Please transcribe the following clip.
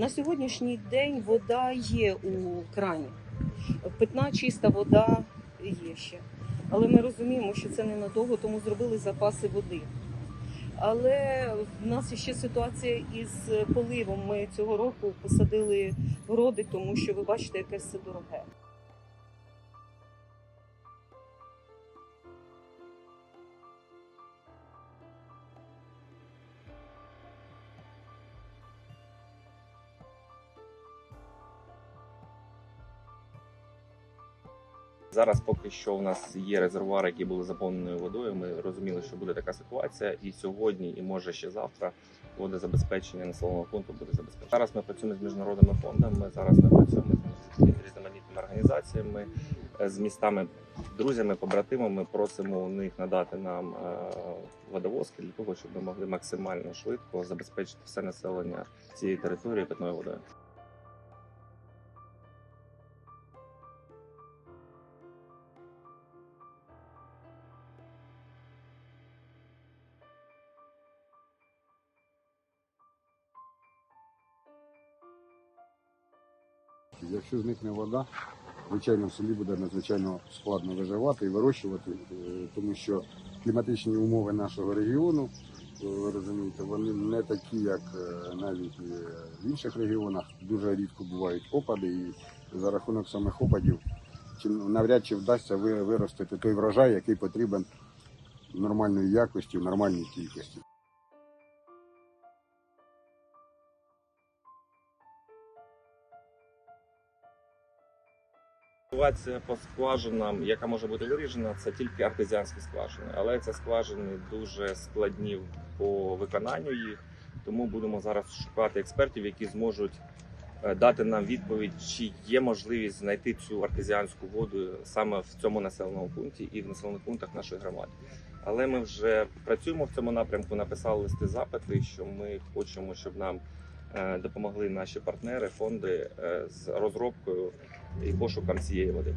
На сьогоднішній день вода є у крані. Питна чиста вода є ще. Але ми розуміємо, що це ненадовго, тому зробили запаси води. Але в нас ще ситуація із поливом. Ми цього року посадили городи, тому що ви бачите, яке все дороге. Зараз поки що у нас є резервуари, які були заповнені водою. Ми розуміли, що буде така ситуація, і сьогодні, і може ще завтра водозабезпечення населеного пункту буде забезпечено. Зараз ми працюємо з міжнародними фондами. Зараз ми працюємо з різноманітними організаціями, е, з містами, друзями, побратимами. Просимо у них надати нам е, водовозки для того, щоб ми могли максимально швидко забезпечити все населення цієї території питною водою. Якщо зникне вода, звичайно, в селі буде надзвичайно складно виживати і вирощувати, е, тому що кліматичні умови нашого регіону, е, ви розумієте, вони не такі, як е, навіть в інших регіонах. Дуже рідко бувають опади, і за рахунок самих опадів навряд чи вдасться виростити той врожай, який потрібен нормальної якості, нормальній кількості. Ситуація по скважинам, яка може бути вирішена, це тільки артезіанські скважини, але це скважини дуже складні по виконанню їх. Тому будемо зараз шукати експертів, які зможуть е, дати нам відповідь, чи є можливість знайти цю артезіанську воду саме в цьому населеному пункті і в населених пунктах нашої громади. Але ми вже працюємо в цьому напрямку, написали листи запити, що ми хочемо, щоб нам допомогли наші партнери, фонди е, з розробкою і пошуком цієї води.